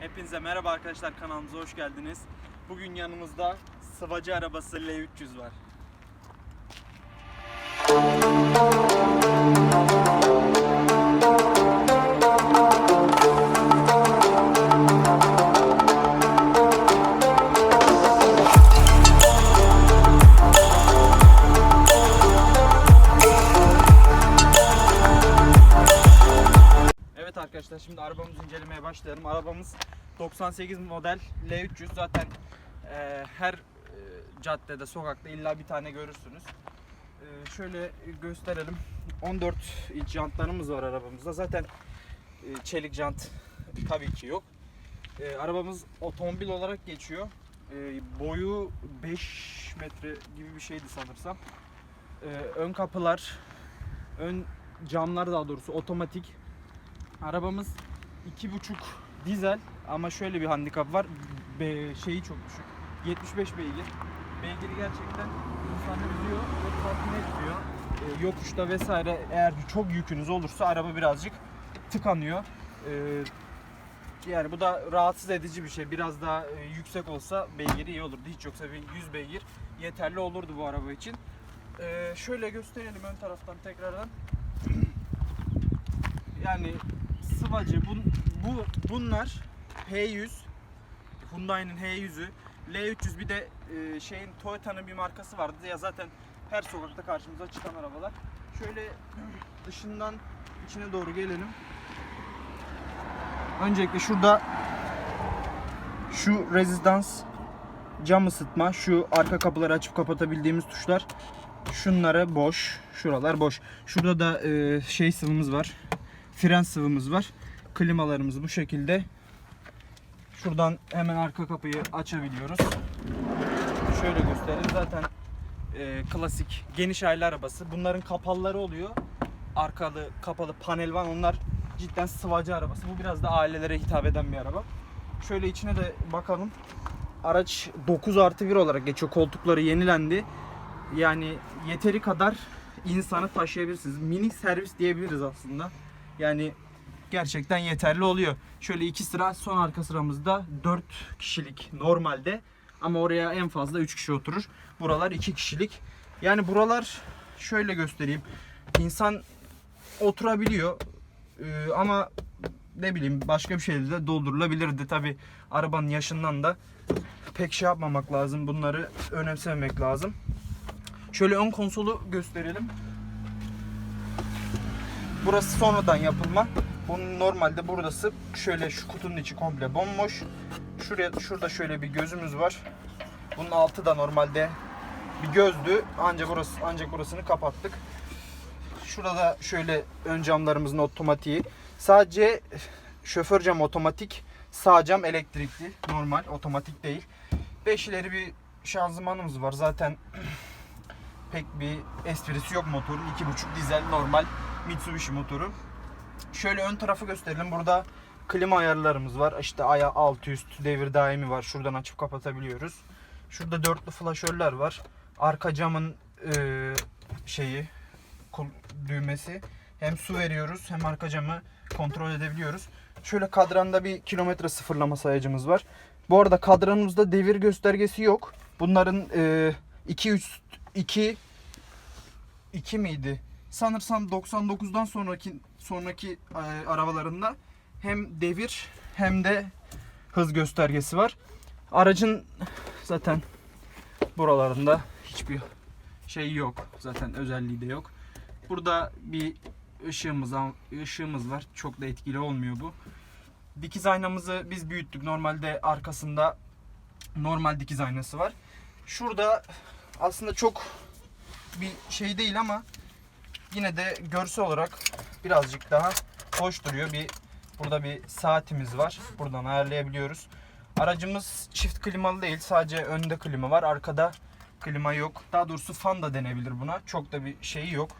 Hepinize merhaba arkadaşlar kanalımıza hoş geldiniz. Bugün yanımızda sıvacı arabası L300 var. Arkadaşlar şimdi arabamızı incelemeye başlayalım. Arabamız 98 model L300 zaten e, her e, caddede, sokakta illa bir tane görürsünüz. E, şöyle gösterelim. 14 inç jantlarımız var arabamızda. Zaten e, çelik jant tabii ki yok. E, arabamız otomobil olarak geçiyor. E, boyu 5 metre gibi bir şeydi sanırsam. E, ön kapılar, ön camlar daha doğrusu otomatik. Arabamız 2.5 dizel ama şöyle bir handikap var. Be, şeyi çok düşük. 75 beygir. Beygiri gerçekten insanı üzüyor ve tatmin etmiyor. Ee, yokuşta vesaire eğer çok yükünüz olursa araba birazcık tıkanıyor. Ee, yani bu da rahatsız edici bir şey. Biraz daha e, yüksek olsa beygiri iyi olurdu. Hiç yoksa bir 100 beygir yeterli olurdu bu araba için. Ee, şöyle gösterelim ön taraftan tekrardan. Yani sıvacı bu, bu bunlar H100 Hyundai'nin H100'ü L300 bir de e, şeyin Toyota'nın bir markası vardı ya zaten her sokakta karşımıza çıkan arabalar. Şöyle dışından içine doğru gelelim. Öncelikle şurada şu rezistans cam ısıtma, şu arka kapıları açıp kapatabildiğimiz tuşlar. Şunları boş, şuralar boş. Şurada da e, şey sıvımız var. Fren sıvımız var. Klimalarımız bu şekilde. Şuradan hemen arka kapıyı açabiliyoruz. Şöyle gösterelim. Zaten e, klasik geniş aile arabası. Bunların kapalıları oluyor. Arkalı kapalı panel var. Onlar cidden sıvacı arabası. Bu biraz da ailelere hitap eden bir araba. Şöyle içine de bakalım. Araç 9 artı 1 olarak geçiyor. Koltukları yenilendi. Yani yeteri kadar insanı taşıyabilirsiniz. Mini servis diyebiliriz aslında. Yani gerçekten yeterli oluyor. Şöyle iki sıra son arka sıramızda 4 kişilik normalde ama oraya en fazla 3 kişi oturur. Buralar 2 kişilik. Yani buralar şöyle göstereyim. İnsan oturabiliyor Ee, ama ne bileyim başka bir şeyle de doldurulabilirdi. Tabi arabanın yaşından da pek şey yapmamak lazım. Bunları önemsememek lazım. Şöyle ön konsolu gösterelim. Burası sonradan yapılma. Bunun normalde burası şöyle şu kutunun içi komple bomboş. Şuraya şurada şöyle bir gözümüz var. Bunun altı da normalde bir gözdü. Ancak burası ancak burasını kapattık. Şurada şöyle ön camlarımızın otomatiği. Sadece şoför cam otomatik, sağ cam elektrikli. Normal otomatik değil. 5 ileri bir şanzımanımız var. Zaten pek bir esprisi yok motorun. 2.5 dizel normal Mitsubishi motoru. Şöyle ön tarafı gösterelim. Burada klima ayarlarımız var. İşte aya alt üst devir daimi var. Şuradan açıp kapatabiliyoruz. Şurada dörtlü flaşörler var. Arka camın e, şeyi düğmesi. Hem su veriyoruz hem arka camı kontrol edebiliyoruz. Şöyle kadranda bir kilometre sıfırlama sayacımız var. Bu arada kadranımızda devir göstergesi yok. Bunların 2 üst 2 2 miydi? Sanırsam 99'dan sonraki sonraki e, arabalarında hem devir hem de hız göstergesi var. Aracın zaten buralarında hiçbir şey yok. Zaten özelliği de yok. Burada bir ışığımız ışığımız var. Çok da etkili olmuyor bu. Dikiz aynamızı biz büyüttük. Normalde arkasında normal dikiz aynası var. Şurada aslında çok bir şey değil ama yine de görsel olarak birazcık daha hoş duruyor. Bir burada bir saatimiz var. Buradan ayarlayabiliyoruz. Aracımız çift klimalı değil. Sadece önde klima var. Arkada klima yok. Daha doğrusu fan da denebilir buna. Çok da bir şeyi yok.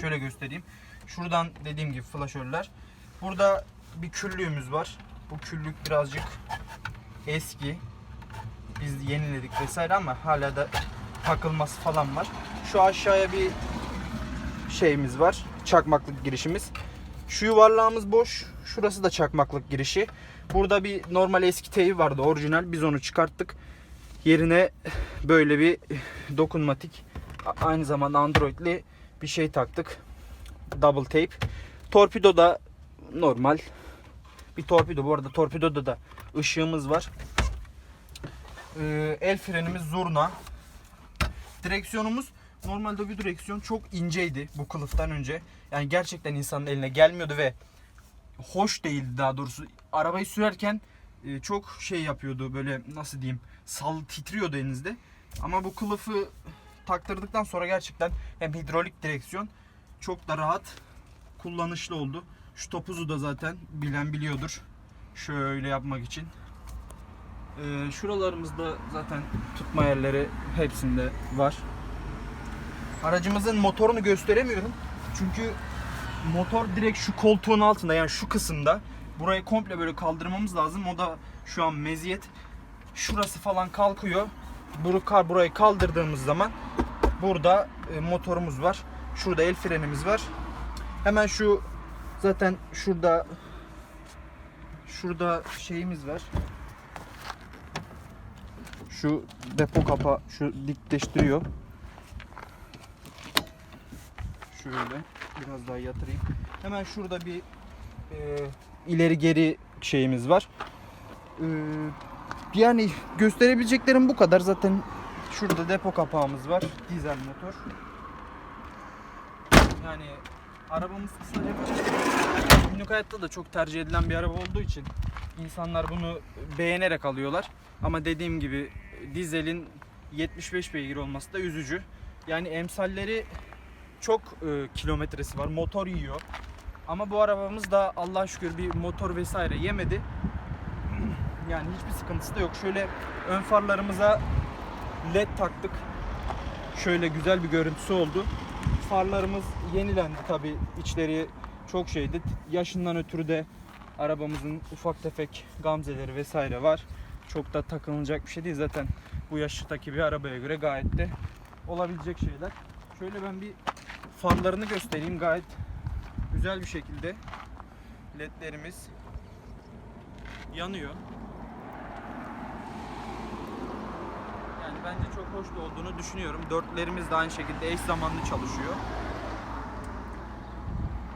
Şöyle göstereyim. Şuradan dediğim gibi flaşörler. Burada bir küllüğümüz var. Bu küllük birazcık eski. Biz yeniledik vesaire ama hala da takılması falan var. Şu aşağıya bir şeyimiz var. Çakmaklık girişimiz. Şu yuvarlağımız boş. Şurası da çakmaklık girişi. Burada bir normal eski teybi vardı orijinal. Biz onu çıkarttık. Yerine böyle bir dokunmatik aynı zamanda Android'li bir şey taktık. Double tape. Torpido da normal bir torpido. Bu arada torpidoda da ışığımız var. Ee, el frenimiz zurna. Direksiyonumuz normalde bir direksiyon çok inceydi bu kılıftan önce. Yani gerçekten insanın eline gelmiyordu ve hoş değildi daha doğrusu. Arabayı sürerken e, çok şey yapıyordu böyle nasıl diyeyim sal titriyordu elinizde. Ama bu kılıfı taktırdıktan sonra gerçekten hem hidrolik direksiyon çok da rahat kullanışlı oldu. Şu topuzu da zaten bilen biliyordur. Şöyle yapmak için. Ee, şuralarımızda zaten tutma yerleri hepsinde var. Aracımızın motorunu gösteremiyorum. Çünkü motor direkt şu koltuğun altında yani şu kısımda. Burayı komple böyle kaldırmamız lazım. O da şu an meziyet. Şurası falan kalkıyor. Buru- Burayı kaldırdığımız zaman burada e, motorumuz var. Şurada el frenimiz var. Hemen şu zaten şurada şurada şeyimiz var. Şu depo kapa şu dikleştiriyor. Şöyle biraz daha yatırayım. Hemen şurada bir e, ileri geri şeyimiz var. E, yani gösterebileceklerim bu kadar. Zaten şurada depo kapağımız var. Dizel motor. Yani arabamız kısaca günlük hayatta da çok tercih edilen bir araba olduğu için insanlar bunu beğenerek alıyorlar. Ama dediğim gibi dizelin 75 beygir olması da üzücü. Yani emsalleri çok e, kilometresi var. Motor yiyor. Ama bu arabamız da Allah şükür bir motor vesaire yemedi. Yani hiçbir sıkıntısı da yok. Şöyle ön farlarımıza led taktık. Şöyle güzel bir görüntüsü oldu. Farlarımız yenilendi tabi. içleri çok şeydi. Yaşından ötürü de arabamızın ufak tefek gamzeleri vesaire var. Çok da takılacak bir şey değil zaten bu yaştaki bir arabaya göre gayet de olabilecek şeyler. Şöyle ben bir farlarını göstereyim gayet güzel bir şekilde ledlerimiz yanıyor. Yani bence çok hoş da olduğunu düşünüyorum. Dörtlerimiz de aynı şekilde eş zamanlı çalışıyor.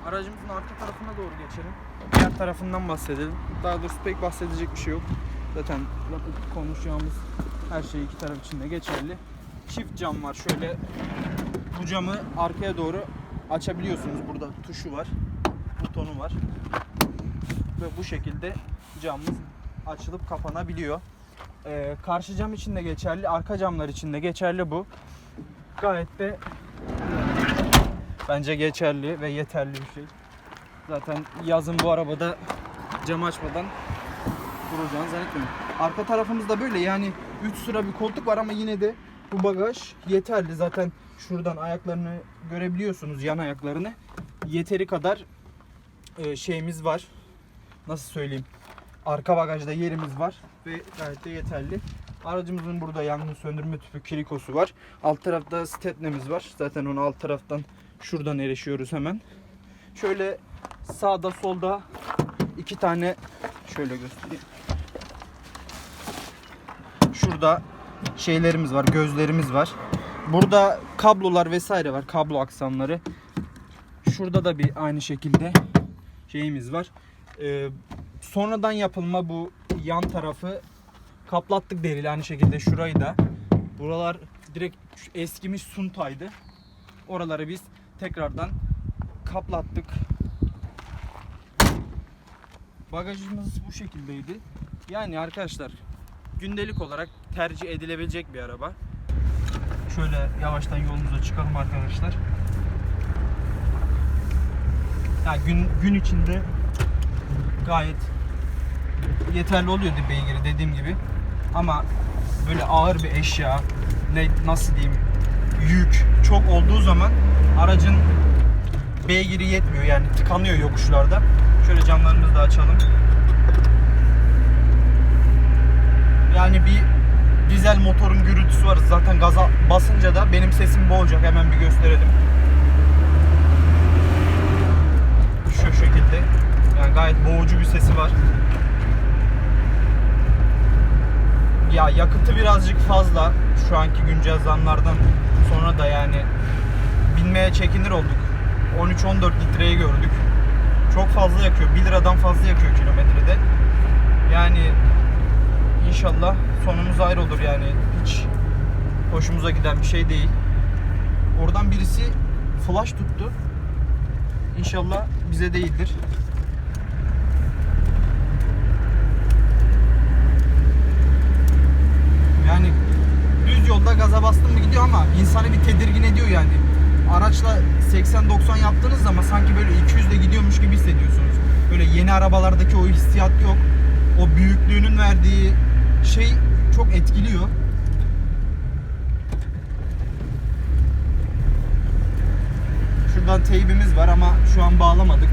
Aracımızın arka tarafına doğru geçelim. Diğer tarafından bahsedelim. Daha doğrusu pek bahsedecek bir şey yok. Zaten konuşacağımız her şey iki taraf için de geçerli. Çift cam var. Şöyle bu camı arkaya doğru açabiliyorsunuz. Burada tuşu var. Butonu var. Ve bu şekilde camımız açılıp kapanabiliyor. Ee, karşı cam için de geçerli, arka camlar için de geçerli bu. Gayet de bence geçerli ve yeterli bir şey. Zaten yazın bu arabada cam açmadan duracağını zannetmiyorum. Arka tarafımızda böyle yani 3 sıra bir koltuk var ama yine de bu bagaj yeterli. Zaten şuradan ayaklarını görebiliyorsunuz yan ayaklarını. Yeteri kadar e, şeyimiz var. Nasıl söyleyeyim? Arka bagajda yerimiz var ve gayet de yeterli. Aracımızın burada yangın söndürme tüpü kirikosu var. Alt tarafta stepnemiz var. Zaten onu alt taraftan şuradan erişiyoruz hemen. Şöyle sağda solda iki tane şöyle göstereyim. Şurada şeylerimiz var, gözlerimiz var. Burada kablolar vesaire var, kablo aksamları. Şurada da bir aynı şekilde şeyimiz var. Ee, sonradan yapılma bu yan tarafı kaplattık derili aynı şekilde şurayı da. Buralar direkt eskimiş suntaydı. Oraları biz tekrardan kaplattık. Bagajımız bu şekildeydi. Yani arkadaşlar gündelik olarak tercih edilebilecek bir araba. Şöyle yavaştan yolumuza çıkalım arkadaşlar. Ya gün gün içinde gayet yeterli oluyordu beygiri dediğim gibi. Ama böyle ağır bir eşya ne nasıl diyeyim yük çok olduğu zaman aracın beygiri yetmiyor yani tıkanıyor yokuşlarda. Şöyle camlarımızı da açalım. Yani bir dizel motorun gürültüsü var. Zaten gaza basınca da benim sesim boğacak. Hemen bir gösterelim. Şu şekilde. Yani gayet boğucu bir sesi var. Ya yakıtı birazcık fazla. Şu anki güncel zamlardan sonra da yani binmeye çekinir olduk. 13-14 litreye gördük. Çok fazla yakıyor. 1 liradan fazla yakıyor kilometrede. Yani inşallah sonumuz ayrı olur yani. Hiç hoşumuza giden bir şey değil. Oradan birisi flash tuttu. İnşallah bize değildir. Yani düz yolda gaza bastın mı gidiyor ama insanı bir tedirgin ediyor yani. Araçla 80-90 yaptığınız zaman sanki böyle 200'de gidiyormuş gibi hissediyorsunuz. Böyle yeni arabalardaki o hissiyat yok. O büyüklüğünün verdiği şey çok etkiliyor. Şuradan teybimiz var ama şu an bağlamadık.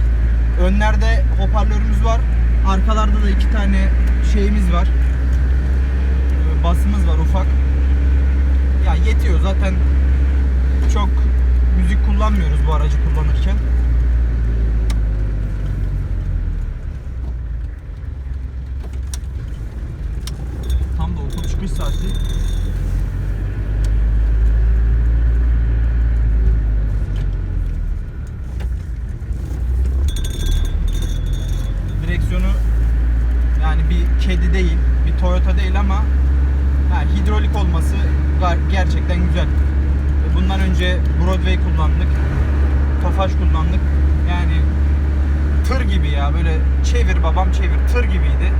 Önlerde hoparlörümüz var. Arkalarda da iki tane şeyimiz var. Ee, Basımız var ufak. Ya yetiyor zaten çok müzik kullanmıyoruz bu aracı kullanırken. Tam da okul çıkış saati. Direksiyonu yani bir kedi değil, bir Toyota değil ama ha, hidrolik olması gerçekten güzel. Bundan önce Broadway kullandık. Tofaş kullandık. Yani tır gibi ya böyle çevir babam çevir tır gibiydi.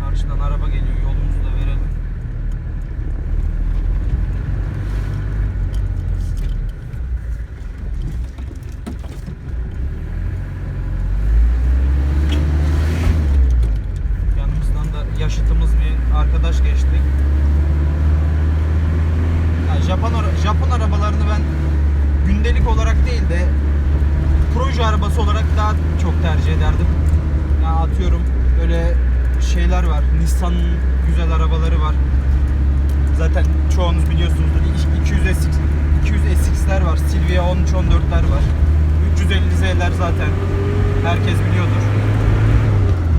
Karşıdan araba geliyor yolumuzu da verelim. Yanımızdan da yaşıtımız bir arkadaş geçti. Ya Japon ara- Japon arabalarını ben gündelik olarak değil de proje arabası olarak daha çok tercih ederdim. Ya atıyorum böyle şeyler var. Nissan'ın güzel arabaları var. Zaten çoğunuz biliyorsunuzdur. 200 SX 200 SX'ler var. Silvia 13 14'ler var. 350 Z'ler zaten herkes biliyordur.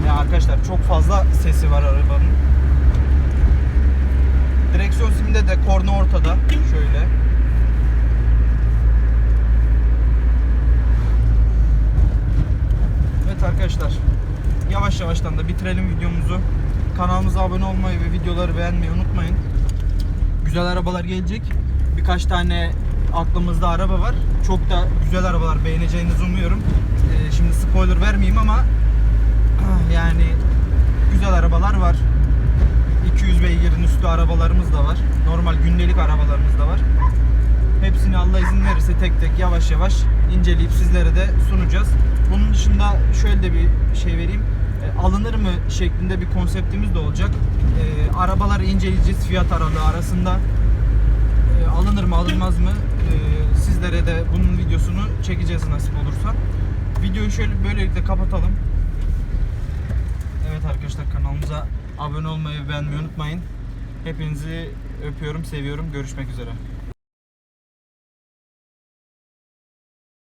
Ya arkadaşlar çok fazla sesi var arabanın. Direksiyon siminde de korna ortada. Şöyle. Arkadaşlar. Yavaş yavaştan da bitirelim videomuzu. Kanalımıza abone olmayı ve videoları beğenmeyi unutmayın. Güzel arabalar gelecek. Birkaç tane aklımızda araba var. Çok da güzel arabalar beğeneceğinizi umuyorum. Ee, şimdi spoiler vermeyeyim ama yani güzel arabalar var. 200 beygirin üstü arabalarımız da var. Normal gündelik arabalarımız da var. Hepsini Allah izin verirse tek tek yavaş yavaş inceleyip sizlere de sunacağız. Bunun dışında şöyle de bir şey vereyim. E, alınır mı şeklinde bir konseptimiz de olacak. E, arabaları inceleyeceğiz fiyat aralığı arasında. E, alınır mı alınmaz mı e, sizlere de bunun videosunu çekeceğiz nasip olursa. Videoyu şöyle böylelikle kapatalım. Evet arkadaşlar kanalımıza abone olmayı beğenmeyi unutmayın. Hepinizi öpüyorum, seviyorum. Görüşmek üzere.